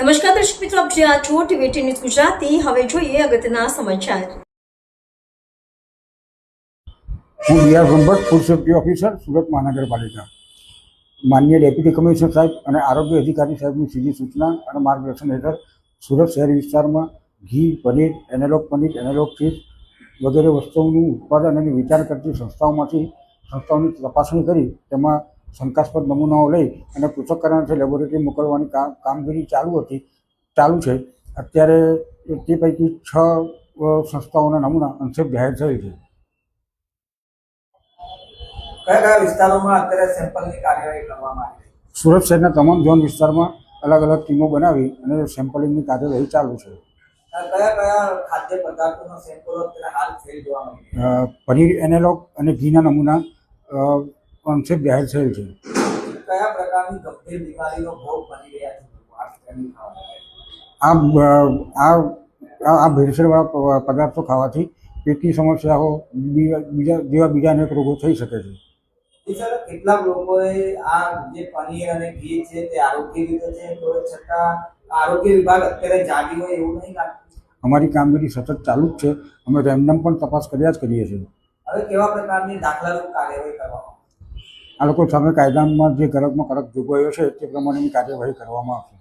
નમસ્કાર દર્શક મિત્રો, આપ જ્યાં છો ટીવી ન્યૂઝ ગુજરાતી. હવે જોઈએ અગત્યના સમાચાર. હું Brahmbhatt food safety officer, Surat મહાનગરપાલિકા. માન્ય ડેપ્યુટી કમિશનર સાહેબ અને આરોગ્ય અધિકારી સાહેબની સીધી સૂચના અને માર્ગદર્શન હેઠળ સુરત શહેરી વિસ્તારમાં ઘી, paneer, analogue paneer, analogue cheese વગેરે વસ્તુઓનું ઉત્પાદન અને વિચાર કરતી સંસ્થાઓમાંથી સંસ્થાઓની તપાસણી કરી તેમાં શંકાસ્પદ નમૂનાઓ લઈ અને પૃથ્થકરણથી લેબોરેટરી મોકલવાની કામ કામગીરી ચાલુ હતી ચાલુ છે. અત્યારે તે પૈકી છ સંસ્થાઓના નમૂના અંશે જાહેર થયેલ છે. કયા કયા વિસ્તારોમાં અત્યારે સેમ્પલની કાર્યવાહી કરવામાં આવી સુરત શહેરના તમામ ઝોન વિસ્તારમાં અલગ અલગ ટીમો બનાવી અને સેમ્પલિંગની કાર્યવાહી ચાલુ છે. પનીર એનેલોગ અને ઘીના નમૂના અંશે જાહેર થયેલ છે? કયા પ્રકારની ગંભીર બીમારીનો ભોગ બની રહ્યા છે? આ આ ભેળસેળવાળા પદાર્થો ખાવાથી પેટની સમસ્યાઓ બીજા જેવા બીજા અનેક રોગો થઈ શકે છે. કેટલાક લોકોએ આ જે પનીર અને ઘી છે તે આરોગ્ય રીતે છે તો છતાં આરોગ્ય વિભાગ અત્યારે જાગી હોય એવું નહીં અમારી કામગીરી સતત ચાલુ જ છે. અમે રેન્ડમ પણ તપાસ કર્યા જ કરીએ છીએ. હવે કેવા પ્રકારની દાખલારૂપ કાર્યવાહી કરવામાં? આ લોકો સામે કાયદામાં જે કડકમાં કડક જોગવાઈઓ છે તે પ્રમાણેની કાર્યવાહી કરવામાં આવશે.